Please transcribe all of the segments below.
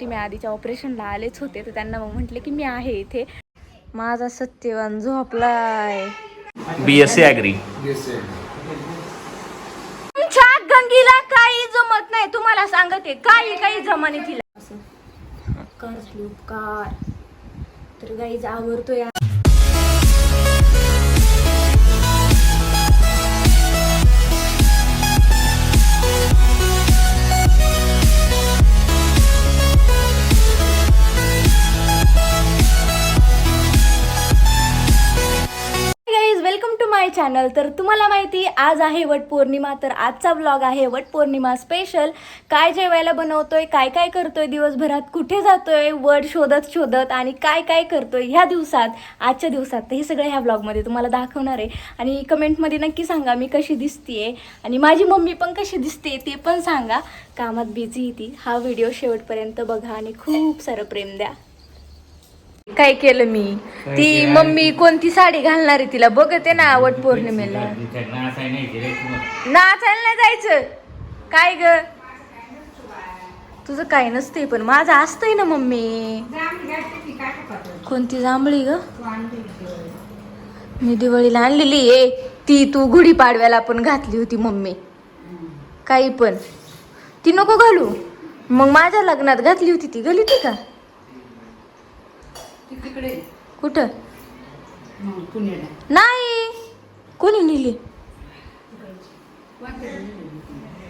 ती मी आधीच्या ऑपरेशनला आलेच होते तर त्यांना मग म्हटले की मी आहे इथे. माझा सत्यवान झोपलाय. बी एस सी ॲग्री तुमच्या गंगीला काही जमत नाही तुम्हाला सांगते काही काही जमाने तिला. असं. कर स्लूप कार. तर गाईज आवडतोय गाईज चॅनल तर तुम्हाला माहिती आज आहे वटपौर्णिमा तर आजचा ब्लॉग आहे वटपौर्णिमा स्पेशल काय जेवायला बनवतोय काय काय करतोय दिवसभरात कुठे जातोय वड शोधत शोधत आणि काय काय करतोय ह्या दिवसात आजच्या दिवसात. तर हे सगळं ह्या ब्लॉगमध्ये तुम्हाला दाखवणार आहे. आणि कमेंटमध्ये नक्की सांगा मी कशी दिसतीये आणि माझी मम्मी पण कशी दिसते ते पण सांगा. कामात बिझी ती. हा व्हिडिओ शेवटपर्यंत बघा आणि खूप सारं प्रेम द्या. काय केलं मी? ती मम्मी कोणती साडी घालणार आहे तिला? बघते ना वट पौर्णिमेला. नाचायला नाही जायचं. काय ग? तुझं काय नसतंय पण माझं असतंय ना मम्मी. कोणती जांभळी ग? मी दिवाळीला आणलेली आहे. ती तू गुढीपाडव्याला पण घातली होती मम्मी. काही पण. ती नको घालू. मग माझ्या लग्नात घातली होती ती गली ती का? तिकडे कुठं? पुण्याला. नाही. कोणी नेली?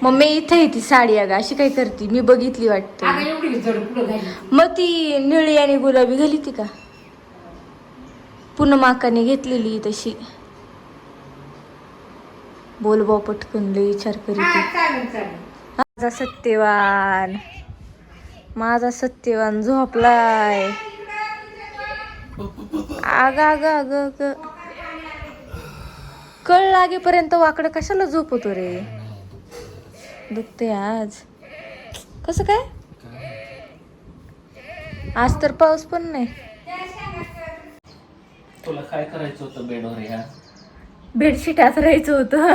मम्मी इथे आहे ती साडी अगं अशी काय करते? मी बघितली वाटतं. मग ती निळी आणि गुलाबी घाली ती का? पुन्हा माकाने घेतलेली तशी. बोल बा पटकन लई विचार हा, करीत माझा सत्यवान. माझा सत्यवान झोपलाय. आग आग आग आग कळ लागेपर्यंत वाकडं कशाला झोपतो रे? दुखते आज. कसं काय? आज तर पाऊस पण नाही. तुला काय करायचं होतं बेडवर ह्या बेडशीटात राहायचं होतं.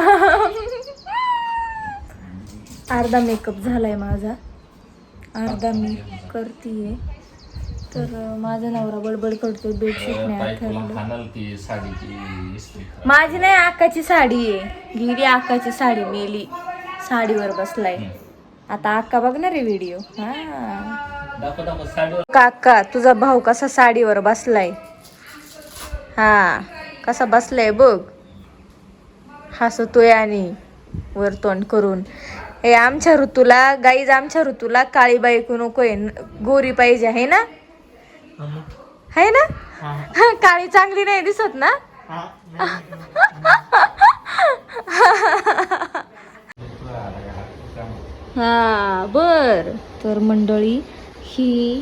अर्धा मेकअप झालाय माझा. अर्धा मी करतीये. तर माझा नवरा बडबड करतोय बेडशीट नाही ताई तुला आठवलं हाणल ती साडीची इस्त्री करा. माझी नाही आकाची साडी आहे. गिरी आकाची साडी मेली. साडीवर बसलाय. आता आका बघणार आहे व्हिडिओ हा. दाखव दाखव साडीवर. काका तुझा भाऊ कसा साडीवर बसलाय? हा. कसा बसलाय बघ. हसतोय आणि वर तोंड करून. हे आमच्या ऋतूला गाईज आमच्या ऋतूला काळी बायको नकोय. न- गोरी पाहिजे आहे ना? आहे ना? काळी चांगली नाही दिसत ना? हा. बर. तर मंडळी ही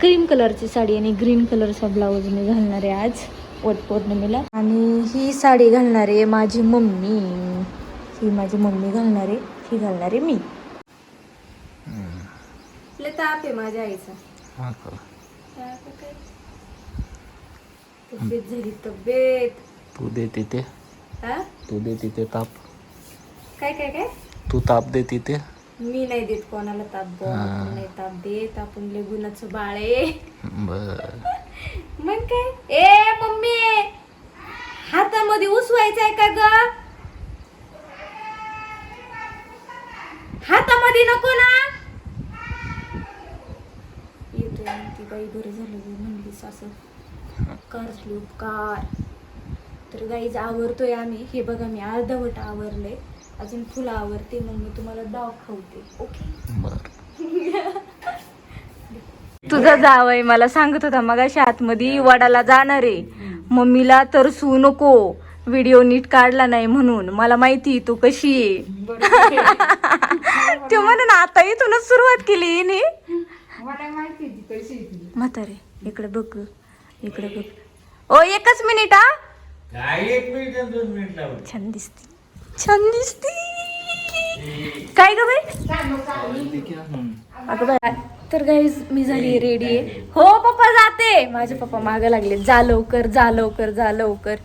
क्रीम कलरची साडी आणि ग्रीन कलरचा ब्लाऊज मी घालणार आहे आज वटपौर्णिमेला आणि ही साडी घालणार आहे माझी मम्मी. ही माझी मम्मी घालणार आहे ही घालणार आहे मी. ताप आहे माझ्या आईचा. तब्येत झाली तब्येत. तू दे तिथे. हा? तू दे तिथे ताप. काय काय काय? तू ताप दे तिथे. मी नाही देत कोणाला ताप बुवा. आपण नाही ताप देत. आपण लय गुणाचं बाळ आहे. बर. मग काय? ए मम्मी! हातामध्ये उसवायचं आहे का ग? हातामध्ये नको ना. येतोय ती बाई बरं झालं ग म्हणलीस असं कर स्लूप कार. तर गाईज आवरतोय आम्ही. हे बघा मी अर्धवट आवरलंय. अजून फुलं आवरते मग मी तुम्हाला दाखवते ओके? तुझा जावय मला सांगत होता मग आतमध्ये वडाला जाणार आहे. मम्मीला तर सू नको. व्हिडिओ नीट काढला नाही म्हणून. मला माहिती तू कशी आहे. ते म्हणून आता इथूनच सुरुवात केली माहिती ती कशी आहे ती. म्हातारे इकडे बघ इकडे बघ. ओ एकच मिनिट हा. काय एक मिनिट दोन मिनिट लावून छान दिसते. छान दिसते. काय ग बाई? अगं बाय तर गाईज मी झाली रेडी आहे. हो पप्पा जाते. माझे पप्पा मागं लागले. जा लवकर जा लवकर जा लवकर.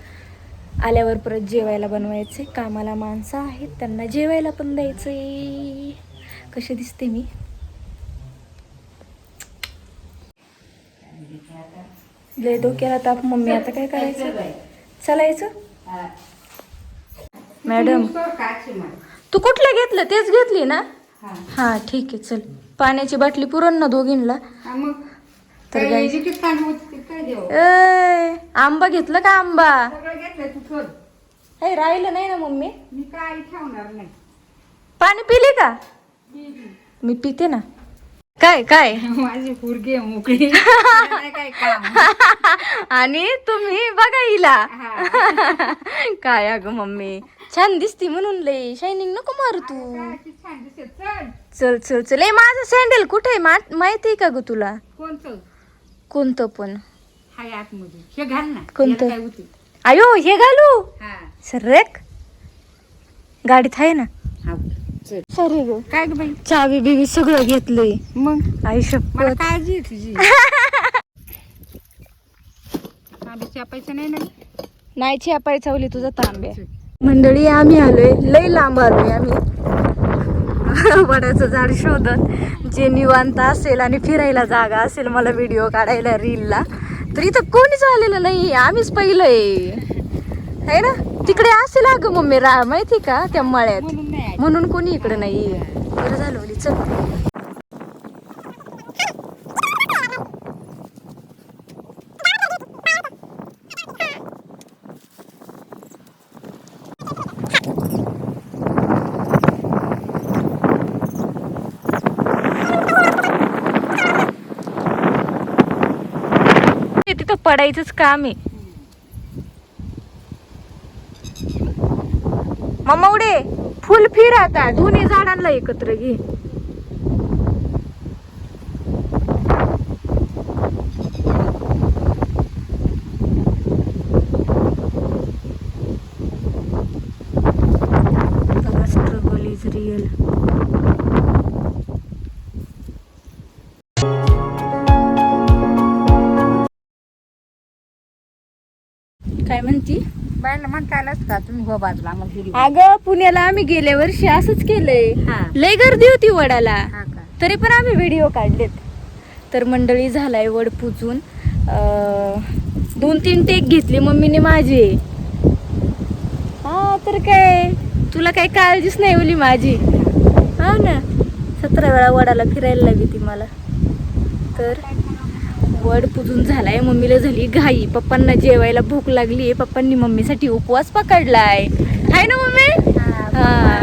आल्यावर परत जेवायला बनवायचे कामाला माणसं आहेत त्यांना जेवायला पण द्यायचंय. कशी दिसते मी? लय डोक्याला ताप मम्मी आता काय करायचं? चालायचं. मॅडम. तो कुठलं घेतलं? तेच घेतली ना? हा. हा ठीक आहे चल. पाण्याची बाटली पुरण ना दोघींना तर काय? आंबा घेतलं का आंबा? हे राहिलं नाही ना मम्मी? मी काय ठेवणार नाही. पाणी पिली का? मी पिते ना. काय काय? माझी पोरगी मोकळी. काय काम आणि तुम्ही बघा हिला. काय अगं मम्मी. छान दिसती म्हणून लय शायनिंग नको मारू तू. चल. चल चल ए माझं सँडल कुठे माहिती आहे का ग तुला? कोणतं? कोणतं पण. हाय आतमध्ये. हे घाल ना. कोणतं? याला काय होते आयो हे घालू? हा. सरेक. गाडीत आहे ना? हा. सरे ग काय ग बाई? चावी बिवी सगळं घेतलंय. मग? आई मला शपथ काळजी आहे तुझी. चापायचं नाही ना? नाही चावली तुझा तांब्या. मंडळी आम्ही आलोय. लई लांब आलोय आम्ही. वडाचं झाड शोधत. जे निवांत असेल आणि फिरायला जागा असेल मला व्हिडिओ काढायला रीलला तर इथं कोणीच आलेलं नाही आम्हीच पहिलं आहे है ना? तिकडे असेल अगं मम्मी रा माहिती का त्या मळ्यात? म्हणून कोणी इकडे नाही बरं झालं चल. ते तिथं पडायचंच काम आहे मम्मा उडे फुल फिर आता दोन्ही झाडांना एकत्र घे. इज काय म्हणती? म्हणता आलंच का तुम्ही हो बाजूला आम्हाला घरी अगं पुण्याला आम्ही गेल्या वर्षी असंच केलंय. हा. लय गर्दी होती वडाला. हा का? तरी पण आम्ही व्हिडिओ काढलेत. तर मंडळी झालाय वड पुजून. दोन तीन टेक घेतली मम्मीने माझी. हा तर काय? तुला काही काळजीच नाही ओली माझी. हा ना? सतरा वेळा वडाला फिरायला लागली ती मला. तर? वड पुजून झालाय मम्मीला झाली घाई. पप्पांना जेवायला भूक लागली पप्पांनी मम्मीसाठी उपवास पकडलाय. आहे ना मम्मी? हा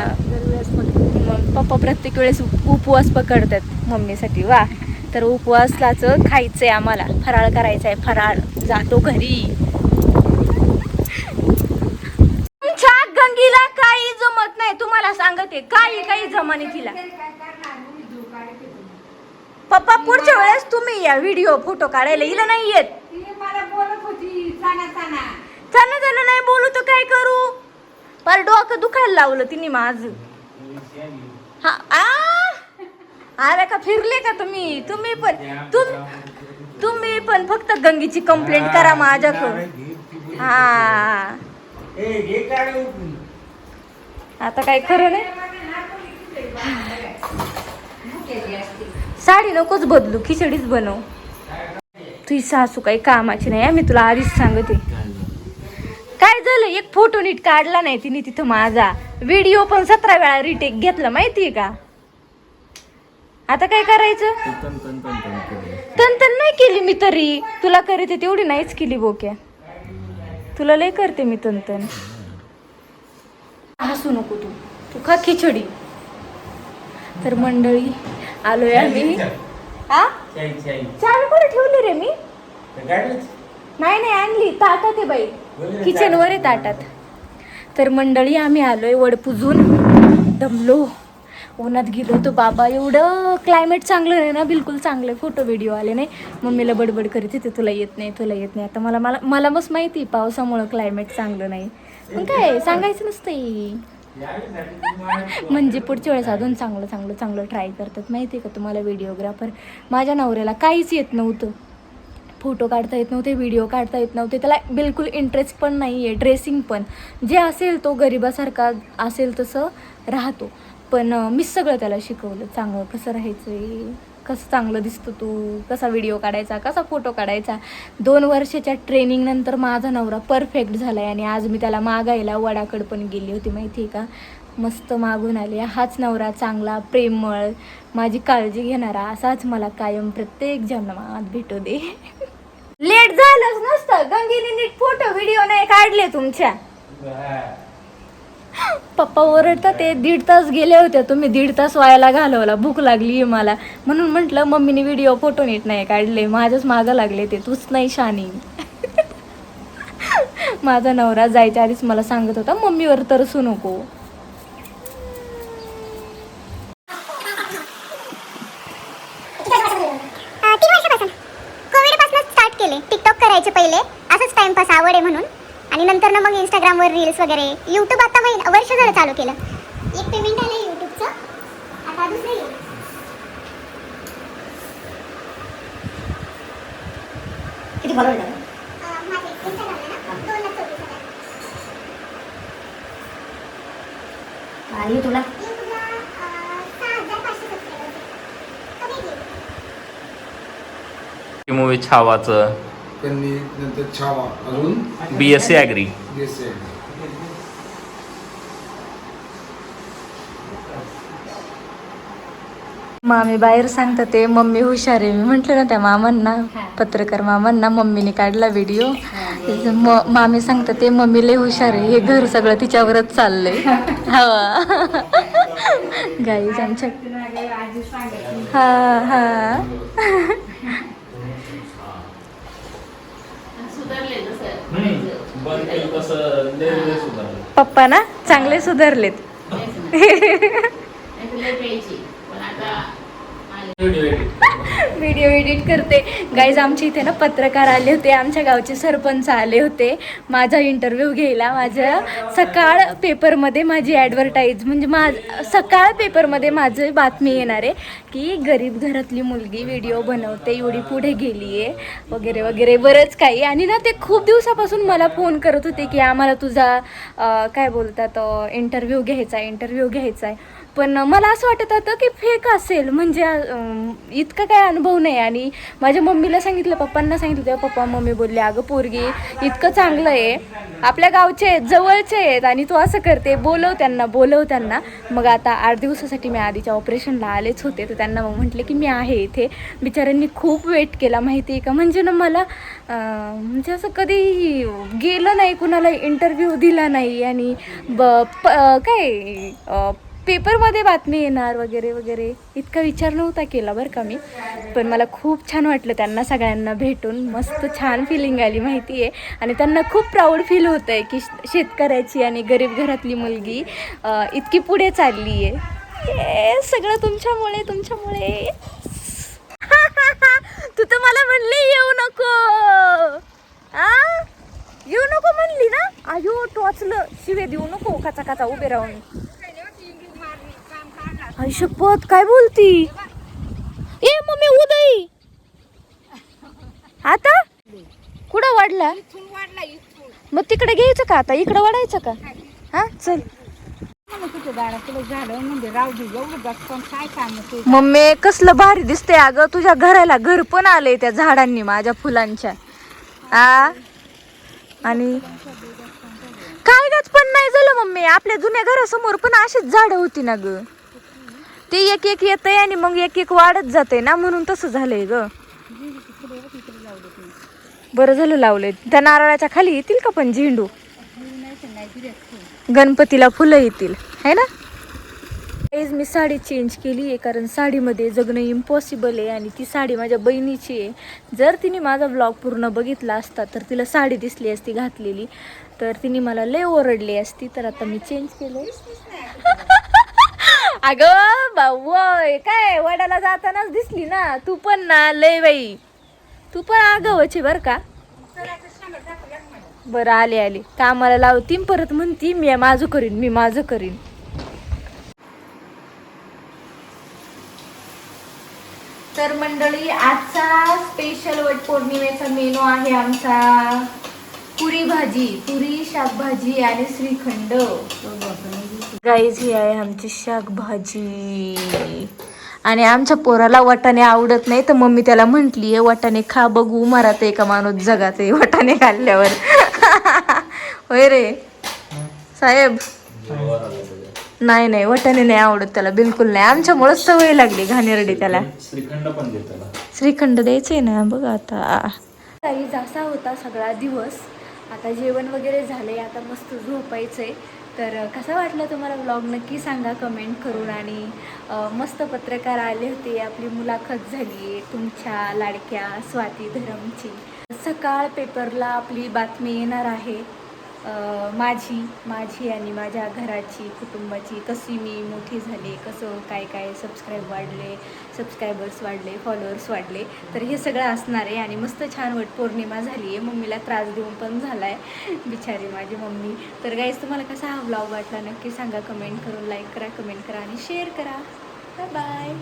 पप्पा प्रत्येक वेळेस उप- उपवास पकडतात मम्मीसाठी वा. तर उपवासाच खायचंय आम्हाला फराळ करायचा आहे फराळ. जातो घरी. तुमच्या गंगीला काही जमत नाही तुम्हाला सांगते. काही काही जमाने तिला. पप्पा पुढच्या वेळेस तुम्ही या व्हिडिओ फोटो काढायला. हिला नाही येत. चाना चाना चला चला नाही बोलू तर काय करू? पर डोकं दुखायला लावलं तिने माझ. हा आ? अरे का फिरले का तुम्ही? तुम्ही पण तुम तुम्ही पण फक्त गंगीची कंप्लेंट करा माझ्याकडून हा. आता काय खरं नाही? साडी नकोच बदलू खिचडीच बनव. तुझी सासू काही कामाची नाही मी तुला आधीच सांगते. काय झालं? एक फोटो नीट काढला नाही तिने तिथं माझा. व्हिडिओ पण सतरा वेळा रिटेक घेतला माहितीये का? आता काय करायचं? तन तन नाही केली मी तरी. तुला करते तेवढी नाहीच केली बोक्या. तुला लय करते मी तन तन हसू नको तू. तू खा खिचडी. तर मंडळी आलोय आम्ही. चाई. चावी कुठे ठेवली रे मी. नाही नाही आणली. ताटात आहे बाई. बोल ना, किचन वर आहे ताटात. तर मंडळी आम्ही आलोय वड पुजून. दमलो. उन्हात गेलो होतो. बाबा एवढं क्लायमेट चांगलं नाही ना. बिलकुल चांगलं. फोटो व्हिडिओ आले नाही. मम्मीला बडबड करीत होते. तुला येत नाही तुला येत नाही. आता मला मला मला मस्त माहिती पावसामुळं क्लायमेट चांगलं नाही. मग काय? सांगायचं तुम्हाला- म्हणजे पुढच्या वेळेस अजून चांगलं चांगलं चांगलं ट्राय करतात. माहिती आहे का तुम्हाला व्हिडिओग्राफर माझ्या नवऱ्याला काहीच येत नव्हतं. फोटो काढता येत नव्हते व्हिडिओ काढता येत नव्हते. त्याला बिलकुल इंटरेस्ट पण नाही आहे ड्रेसिंग पण. जे असेल तो गरिबासारखा असेल तसं राहतो. पण मी सगळं त्याला शिकवलं. चांगलं कसं राहायचं आहे कसं चांगलं दिसतं तू? कसा व्हिडिओ काढायचा? कसा फोटो काढायचा? दोन वर्षाच्या ट्रेनिंग नंतर माझा नवरा परफेक्ट झाला आहे आणि आज मी त्याला मागायला वडाकड पण गेली होती माहिती आहे का? मस्त मागून आले. हाच नवरा चांगला प्रेमळ माझी काळजी घेणारा असाच मला कायम प्रत्येक जन्मात भेटू दे. लेट झालंच नसतं. गंगीने नीट फोटो व्हिडिओ नाही काढले तुमच्या. पप्पा ओरडतात ते दीड तास गेले होते तुम्ही दीड तास वायाला घालवला भूक लागली मला. म्हणून म्हटलं मम्मीने व्हिडिओ फोटो नीट नाही काढले माझ्याच मागं लागले ते तूच नाही शानी. माझा नवरा जायच्या आधीच मला सांगत होता मम्मीवर तरसू नको अ, तीन वर्षापासून कोविडपासून स्टार्ट केले टिकटॉक करायचे पहिले असंच टाइमपास आवड आहे म्हणून आणि नंतर ना मग इंस्टाग्रामवर रील्स वगैरे. यूट्यूब आता महिना वर्ष झालं चालू केलं. एक पेमेंट आलं यूट्यूबचं आता दुसरं येईल. किती फॉलोअर माझे इंस्टाग्रामला दोन लाख हजार. आणि यूट्यूबला मूवी छावाचं. त्यांनी नंतर छावा. अजून? B S C agri B S C मामी बाहेर सांगतात ते मम्मी हुशार आहे. मी म्हटलं ना त्या मामांना पत्रकार मामांना मम्मीने काढला व्हिडिओ म मामी सांगतात ते मम्मी लय हुशार आहे हे घर सगळं तिच्यावरच चाललंय. हा. गाईज आमच्या हा हा. पप्पा ना चांगले सुधारलेत. व्हिडिओ एडिट करते. गाईज आमच्या इथे ना पत्रकार आले होते. आमच्या गावचे सरपंच आले होते. माझा इंटरव्ह्यू घ्यायला. माझं सकाळ पेपरमध्ये माझी ॲडव्हर्टाईज म्हणजे माझ सकाळ पेपरमध्ये माझं बातमी येणार आहे की गरीब घरातली मुलगी व्हिडिओ बनवते एवढी पुढे गेली आहे वगैरे वगैरे बरंच काही. आणि ना ते खूप दिवसापासून मला फोन करत होते की आम्हाला तुझा काय बोलतात इंटरव्ह्यू घ्यायचा आहे इंटरव्ह्यू घ्यायचा आहे. पण मला असं वाटत होतं की फेक असेल. म्हणजे इतकं इतका काय अनुभव नाही. आणि माझ्या मम्मीला सांगितलं पप्पांना सांगितलं तेव्हा पप्पा मम्मी बोलले अगं पोरगी इतकं चांगलं आहे. आपल्या गावचे आहेत जवळचे आहेत. आणि तू असं करते बोलव त्यांना बोलव त्यांना. मग आता आठ दिवसासाठी मी आधीच्या ऑपरेशनला आलेच होते. तर त्यांना मग म्हटले की मी आहे इथे. बिचाऱ्यांनी खूप वेट केला माहिती आहे का? म्हणजे ना मला म्हणजे असं कधी गेलं नाही कुणाला इंटरव्ह्यू दिला नाही. आणि ब प काय पेपरमध्ये बातमी येणार वगैरे वगैरे. इतका विचार नव्हता केला बरं का मी. पण मला खूप छान वाटलं त्यांना सगळ्यांना भेटून. मस्त छान फिलिंग आली माहिती आहे. आणि त्यांना खूप प्राऊड फील होतं आहे की शेतकऱ्याची आणि गरीब घरातली मुलगी इतकी पुढे चालली आहे. हे सगळं तुमच्यामुळे तुमच्यामुळे. तू तर मला म्हणली येऊ नको. आ? येऊ नको म्हणली ना? आयो टोचलं. शिवे देऊ नको. काचा काचा उभे राहून. आई शपथ काय बोलती? ए मम्मी उदय! आता? कुठं वाढला? मग तिकडे घ्यायचं का आता? इकडे वाढायचं का? हा चल. मम्मी कसलं भारी दिसते अगं. तुझ्या घराला घर पण आलंय त्या झाडांनी माझ्या फुलांच्या. आ? आणि काय गच पण नाही झालं मम्मी. आपल्या जुन्या घरासमोर पण अशीच झाडं होती ना ग. ते एक एक येतंय आणि मग एक एक वाढत जाते ना म्हणून तसं झालंय ग. बरं झालं लावले त्या नारळाच्या खाली येतील का पण झेंडू? गणपतीला फुलं येतील. है ना? आज मी साडी चेंज केली आहे कारण साडीमध्ये जगणं इम्पॉसिबल आहे आणि ती साडी माझ्या बहिणीची आहे. जर तिने माझा ब्लॉग पूर्ण बघितला असता तर तिला साडी दिसली असती घातलेली. तर तिने मला लय ओरडली असती तर आता मी चेंज केलं अगं भाऊ काय वडाला जातानाच दिसली ना. तू पण ना लय बाई. तू पण आगावची बर का? बरं आले आले. कामाला लावती परत म्हणती मी माझं करीन मी माझं करीन. तर मंडळी आजचा स्पेशल वट पौर्णिमेचा मेनू आहे आमचा पुरी भाजी पुरी शाकभाजी आणि श्रीखंड. गाईज ही आहे आमची शाकभाजी. आणि आमच्या पोराला वाटाणे आवडत नाही तर मम्मी त्याला म्हंटली आहे वाटाणे खा बघू मरात का माणूस जगात आहे वाटाणे खाल्ल्यावर. होय रे. साहेब. नाही नाही वाटाणे नाही आवडत त्याला बिलकुल नाही. आमच्यामुळेच सवय लागली घाणेरडी त्याला. श्रीखंड पण दे त्याला. श्रीखंड द्यायचंय ना बघ आता. काही असा होता सगळा दिवस. आता जेवण वगैरे झाले आता मस्त झोपायचंय. तर कसा वाटला तुम्हाला ब्लॉग नक्की सांगा कमेंट करून आणि मस्त पत्रकार आले होते आपली मुलाखत झाली तुमच्या लाडक्या स्वाती धरमची. सकाळ पेपरला आपली बातमी येणार आहे. माझी माझी आणि माझ्या घराची कुटुंबाची कशी मी मोठी झाले कसं काय काय सबस्क्राईब वाढले सबस्क्रायबर्स वाढले फॉलोअर्स वाढले तर हे सगळं असणार आहे आणि मस्त छान वट पौर्णिमा झाली आहे. मम्मीला त्रास देऊन पण झाला आहे बिचारी माझी मम्मी. तर गाईज तुम्हाला कसा हा व्लॉग वाटला नक्की सांगा. कमेंट करून लाईक करा कमेंट करा आणि शेअर करा. Bye bye